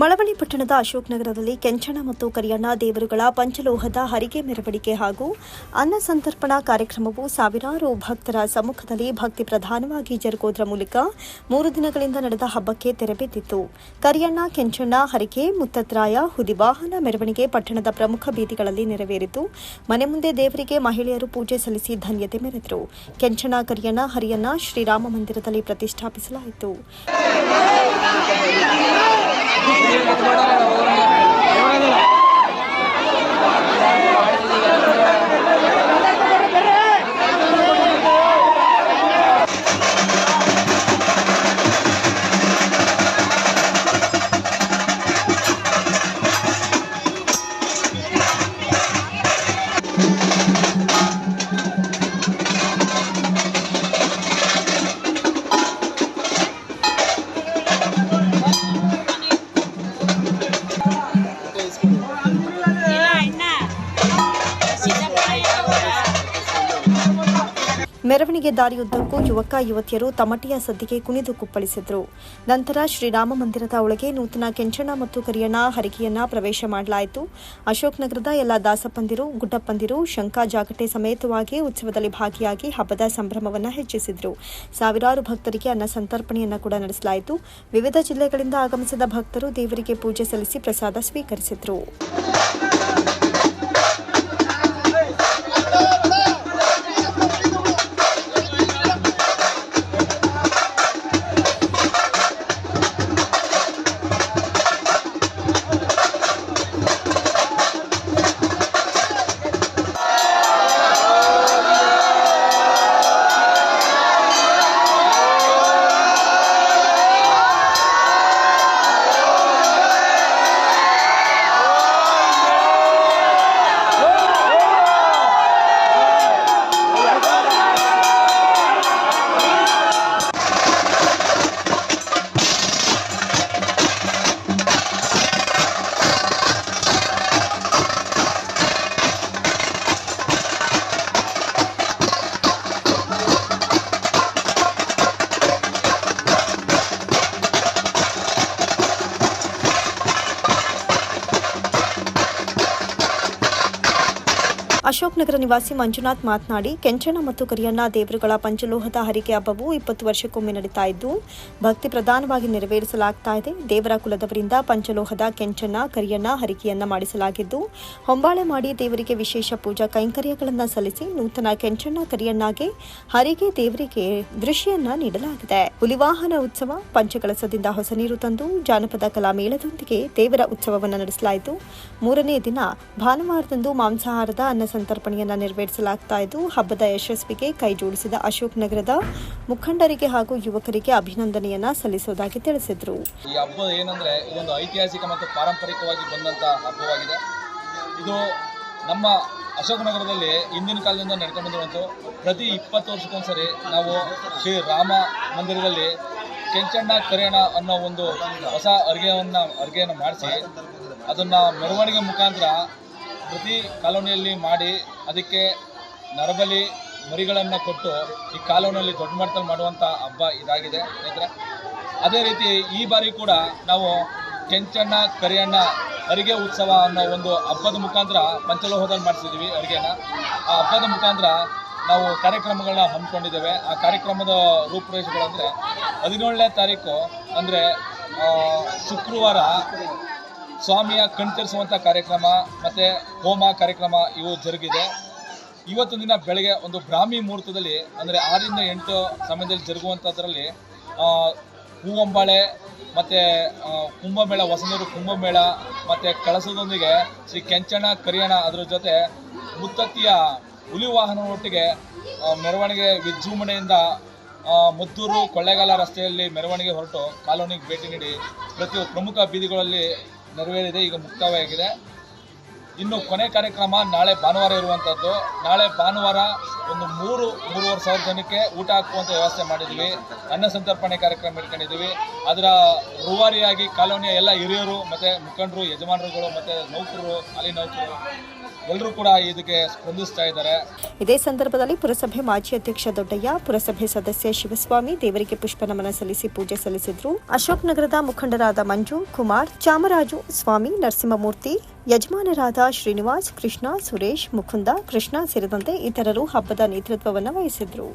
ಮಳವಳ್ಳಿ ಪಟ್ಟಣದ ಅಶೋಕ್ ನಗರದಲ್ಲಿ ಕೆಂಚಣ ಮತ್ತು ಕರಿಯಣ್ಣ ದೇವರುಗಳ ಪಂಚಲೋಹದ ಹರಿಗೆ ಮೆರವಣಿಗೆ ಹಾಗೂ ಅನ್ನ ಸಂತರ್ಪಣಾ ಕಾರ್ಯಕ್ರಮವು ಸಾವಿರಾರು ಭಕ್ತರ ಸಮ್ಮುಖದಲ್ಲಿ ಭಕ್ತಿ ಪ್ರಧಾನವಾಗಿ ಜರುಗೋದ್ರ ಮೂಲಕ ಮೂರು ದಿನಗಳಿಂದ ನಡೆದ ಹಬ್ಬಕ್ಕೆ ತೆರೆಬಿದ್ದಿತ್ತು ಕರಿಯಣ್ಣ, ಕೆಂಚಣ್ಣ, ಹರಿಗೆ, ಮುತ್ತತ್ರಾಯ ಹುದಿವಾಹನ ಮೆರವಣಿಗೆ ಪಟ್ಟಣದ ಪ್ರಮುಖ ಬೀದಿಗಳಲ್ಲಿ ನೆರವೇರಿತು. ಮನೆ ಮುಂದೆ ದೇವರಿಗೆ ಮಹಿಳೆಯರು ಪೂಜೆ ಸಲ್ಲಿಸಿ ಧನ್ಯತೆ ಮೆರೆದರು. ಕೆಂಚಣ್ಣ ಕರಿಯಣ್ಣ, ಹರಿಯಣ್ಣ ಶ್ರೀರಾಮ ಮಂದಿರದಲ್ಲಿ ಪ್ರತಿಷ್ಠಾಪಿಸಲಾಯಿತು. ಮಾಡಲ್ಲ ಮೆರವಣಿಗೆ ದಾರಿಯುದ್ದಕ್ಕೂ ಯುವಕ, ಯುವತಿಯರು ತಮಟೆಯ ಸದ್ದಿಗೆ ಕುಣಿದು ಕುಪ್ಪಳಿಸಿದ್ರು. ನಂತರ ಶ್ರೀರಾಮ ಮಂದಿರದ ಒಳಗೆ ನೂತನ ಕೆಂಚಣ್ಣ ಮತ್ತು ಕರಿಯಣ್ಣ ಹರಿಕೆಯನ್ನ ಪ್ರವೇಶ ಮಾಡಲಾಯಿತು. ಅಶೋಕ್ ನಗರದ ಎಲ್ಲ ದಾಸಪಂದಿರು ಗುಡ್ಡಪ್ಪಂದಿರು ಶಂಕಾ ಜಾಗಟೆ ಸಮೇತವಾಗಿ ಉತ್ಸವದಲ್ಲಿ ಭಾಗಿಯಾಗಿ ಹಬ್ಬದ ಸಂಭ್ರಮವನ್ನು ಹೆಚ್ಚಿಸಿದ್ರು. ಸಾವಿರಾರು ಭಕ್ತರಿಗೆ ಅನ್ನ ಸಂತರ್ಪಣೆಯನ್ನು ಕೂಡ ನಡೆಸಲಾಯಿತು. ವಿವಿಧ ಜಿಲ್ಲೆಗಳಿಂದ ಆಗಮಿಸಿದ ಭಕ್ತರು ದೇವರಿಗೆ ಪೂಜೆ ಸಲ್ಲಿಸಿ ಪ್ರಸಾದ ಸ್ವೀಕರಿಸಿದ್ರು. ಅಶೋಕ್ ನಗರ ನಿವಾಸಿ ಮಂಜುನಾಥ್ ಮಾತನಾಡಿ ಕೆಂಚಣ್ಣ ಮತ್ತು ಕರಿಯಣ್ಣ ದೇವರುಗಳ ಪಂಚಲೋಹದ ಹರಿಕೆ ಹಬ್ಬವು ಇಪ್ಪತ್ತು ವರ್ಷಕ್ಕೊಮ್ಮೆ ನಡೀತಾ ಇದ್ದು, ಭಕ್ತಿ ಪ್ರಧಾನವಾಗಿ ನೆರವೇರಿಸಲಾಗ್ತಾ ಇದೆ. ದೇವರ ಕುಲದವರಿಂದ ಪಂಚಲೋಹದ ಕೆಂಚಣ್ಣ ಕರಿಯಣ್ಣ ಹರಿಕೆಯನ್ನ ಮಾಡಿಸಲಾಗಿದ್ದು, ಹೊಂಬಾಳೆ ಮಾಡಿ ದೇವರಿಗೆ ವಿಶೇಷ ಪೂಜಾ ಕೈಂಕರ್ಯಗಳನ್ನು ಸಲ್ಲಿಸಿ ನೂತನ ಕೆಂಚಣ್ಣ ಕರಿಯಣ್ಣಗೆ ಹರಿಗೆ ದೇವರಿಗೆ ದೃಶ್ಯನ್ನ ನೀಡಲಾಗಿದೆ. ಹುಲಿವಾಹನ ಉತ್ಸವ ಪಂಚಕಳಸದಿಂದ ಹೊಸ ನೀರು ತಂದು, ಜಾನಪದ ಕಲಾ ಮೇಳದೊಂದಿಗೆ ದೇವರ ಉತ್ಸವವನ್ನು ನಡೆಸಲಾಯಿತು. ಮೂರನೇ ದಿನ ಭಾನುವಾರದಂದು ಮಾಂಸಾಹಾರದ ಅನ್ನ ಸಂತರ್ಪಣೆಯನ್ನ ನೆರವೇರಿಸಲಾಗ್ತಾ ಇದ್ದು, ಹಬ್ಬದ ಯಶಸ್ವಿಗೆ ಕೈ ಜೋಡಿಸಿದ ಅಶೋಕ್ ನಗರದ ಮುಖಂಡರಿಗೆ ಹಾಗೂ ಯುವಕರಿಗೆ ಅಭಿನಂದನೆಯನ್ನ ಸಲ್ಲಿಸೋದಾಗಿ ತಿಳಿಸಿದರು. ಈ ಹಬ್ಬ ಏನಂದ್ರೆ, ಇದೊಂದು ಐತಿಹಾಸಿಕ ಮತ್ತು ಪಾರಂಪರಿಕವಾಗಿ ಬಂದಂಥ ಹಬ್ಬವಾಗಿದೆ. ಇದು ನಮ್ಮ ಅಶೋಕನಗರದಲ್ಲಿ ಹಿಂದಿನ ಕಾಲದಿಂದ ನಡ್ಕೊಂಡು ಬಂದಿರುವಂಥ ಪ್ರತಿ ಇಪ್ಪತ್ತು ವರ್ಷಕ್ಕೊಂದ್ಸರಿ ನಾವು ಶ್ರೀ ರಾಮ ಮಂದಿರದಲ್ಲಿ ಕೆಂಚಣ್ಣ ಕರೆಯಣ ಅನ್ನೋ ಒಂದು ಹೊಸ ಅಡುಗೆಯನ್ನು ಅಡುಗೆಯನ್ನು ಮಾಡಿಸಿ, ಅದನ್ನು ಮೆರವಣಿಗೆ ಮುಖಾಂತರ ಪ್ರತಿ ಕಾಲೋನಿಯಲ್ಲಿ ಮಾಡಿ ಅದಕ್ಕೆ ನರಬಲಿ ಮರಿಗಳನ್ನು ಕೊಟ್ಟು ಈ ಕಾಲೋನಿಯಲ್ಲಿ ದೊಡ್ಡ ಮಟ್ಟದಲ್ಲಿ ಮಾಡುವಂಥ ಹಬ್ಬ ಇದಾಗಿದೆ ಸ್ನೇಹಿತರೆ. ಅದೇ ರೀತಿ ಈ ಬಾರಿ ಕೂಡ ನಾವು ಕೆಂಚಣ್ಣ, ಕರಿಯಣ್ಣ ಅರಿಗೆ ಉತ್ಸವ ಅನ್ನೋ ಒಂದು ಹಬ್ಬದ ಮುಖಾಂತರ ಪಂಚಲೋಹದಲ್ಲಿ ಮಾಡಿಸಿದ್ದೀವಿ ಅರಿಗೆನ ಆ ಹಬ್ಬದ ಮುಖಾಂತರ ನಾವು ಕಾರ್ಯಕ್ರಮಗಳನ್ನ ಹಮ್ಮಿಕೊಂಡಿದ್ದೇವೆ. ಆ ಕಾರ್ಯಕ್ರಮದ ರೂಪುರೇಷೆಗಳಂದರೆ ಹದಿನೇಳನೇ ತಾರೀಕು ಅಂದರೆ ಶುಕ್ರವಾರ ಸ್ವಾಮಿಯ ಕಣ್ತರಿಸುವಂಥ ಕಾರ್ಯಕ್ರಮ ಮತ್ತು ಹೋಮ ಕಾರ್ಯಕ್ರಮ ಇವು ಜರುಗಿದೆ. ಇವತ್ತು ದಿನ ಬೆಳಗ್ಗೆ ಒಂದು ಬ್ರಾಹ್ಮಿ ಮುಹೂರ್ತದಲ್ಲಿ ಅಂದರೆ ಆರರಿಂದ ಎಂಟು ಸಮಯದಲ್ಲಿ ಜರುಗುವಂಥದ್ರಲ್ಲಿ ಹೂವಂಬಾಳೆ ಮತ್ತು ಕುಂಭಮೇಳ ಹೊಸನೂರು ಕುಂಭಮೇಳ ಮತ್ತು ಕಳಸದೊಂದಿಗೆ ಶ್ರೀ ಕೆಂಚಣ ಕರಿಯಣ ಅದರ ಜೊತೆ ಮುತ್ತತ್ತಿಯ ಹುಲಿ ವಾಹನ ಒಟ್ಟಿಗೆ ಆ, ಮೆರವಣಿಗೆ ವಿಜೃಂಭಣೆಯಿಂದ ಮದ್ದೂರು ಕೊಳ್ಳೇಗಾಲ ರಸ್ತೆಯಲ್ಲಿ ಮೆರವಣಿಗೆ ಹೊರಟು ಕಾಲೋನಿಗೆ ಭೇಟಿ ನೀಡಿ ಪ್ರತಿ ಪ್ರಮುಖ ಬೀದಿಗಳಲ್ಲಿ ನೆರವೇರಿದೆ, ಈಗ ಮುಕ್ತವಾಗಿದೆ ಇನ್ನು ಕೊನೆ ಕಾರ್ಯಕ್ರಮ ನಾಳೆ ಭಾನುವಾರ ಇರುವಂಥದ್ದು ನಾಳೆ ಭಾನುವಾರ ಒಂದು ಮೂರು, ಮೂರುವರೆ ಸಾವಿರ ಜನಕ್ಕೆ ಊಟ ಹಾಕುವಂಥ ವ್ಯವಸ್ಥೆ ಮಾಡಿದ್ವಿ. ಅನ್ನ ಸಂತರ್ಪಣೆ ಕಾರ್ಯಕ್ರಮ ಇಟ್ಕೊಂಡಿದ್ದೀವಿ. ಅದರ ರೂವಾರಿಯಾಗಿ ಕಾಲೋನಿಯ ಎಲ್ಲ ಹಿರಿಯರು ಮತ್ತು ಮುಖಂಡರು, ಯಜಮಾನರುಗಳು ಮತ್ತು ನೌಕರರು ಅಲ್ಲಿ ನೌಕರರು ಎಲ್ಲರೂ ಕೂಡ ಇದಕ್ಕೆ ಸ್ಪಂದಿಸ್ತಾ ಇದ್ದಾರೆ. ಇದೇ ಸಂದರ್ಭದಲ್ಲಿ ಪುರಸಭೆ ಮಾಜಿ ಅಧ್ಯಕ್ಷ ದೊಡ್ಡಯ್ಯ, ಪುರಸಭೆ ಸದಸ್ಯ ಶಿವಸ್ವಾಮಿ, ದೇವರಿಗೆ ಪುಷ್ಪ ನಮನ ಸಲ್ಲಿಸಿ ಪೂಜೆ ಸಲ್ಲಿಸಿದ್ರು. ಅಶೋಕ್ ನಗರದ ಮುಖಂಡರಾದ ಮಂಜು, ಕುಮಾರ್, ಚಾಮರಾಜು, ಸ್ವಾಮಿ, ನರಸಿಂಹಮೂರ್ತಿ, ಯಜಮಾನರಾದ ಶ್ರೀನಿವಾಸ್, ಕೃಷ್ಣ, ಸುರೇಶ್, ಮುಕುಂದ, ಕೃಷ್ಣ ಸೇರಿದಂತೆ ಇತರರು ಹಬ್ಬದ ನೇತೃತ್ವವನ್ನು ವಹಿಸಿದ್ರು.